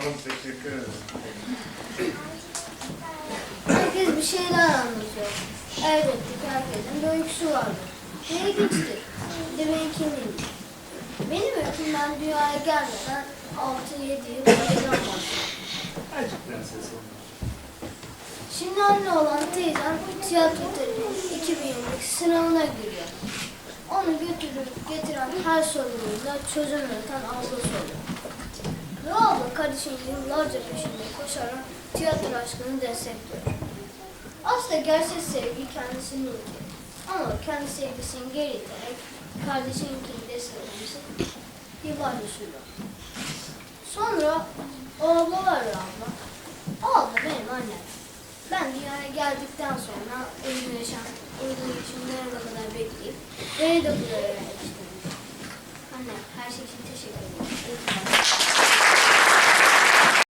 Tamam teşekkür ederim. Herkes bir şeyler anlatıyor. Elbette ki herkesin bir öyküsü vardır. İlginçtir. Bir de benimkinin. Benim öyküm ben dünyaya gelmeden 6-7 yıl önceden başladı. Gerçekten ses olmuş. Şimdi anne olan teyzem tiyatro terimi 2020 sınavına giriyor. Onu götürüp getiren her sorunuyla çözüm üreten ablası oluyor. Ve o abla kardeşinin yıllarca peşinde koşarak tiyatro aşkını destekliyor. Aslında gerçek sevgi kendisininki. Ama kendi sevgisini geri iterek kardeşininkini desteklemesi yıllarca sürüyor. Sonra o abla var ya abla. O abla benim annem. Ben dünyaya geldikten sonra ölüm yaşam, ölüm yaşamlarına kadar bekleyip beni de buraya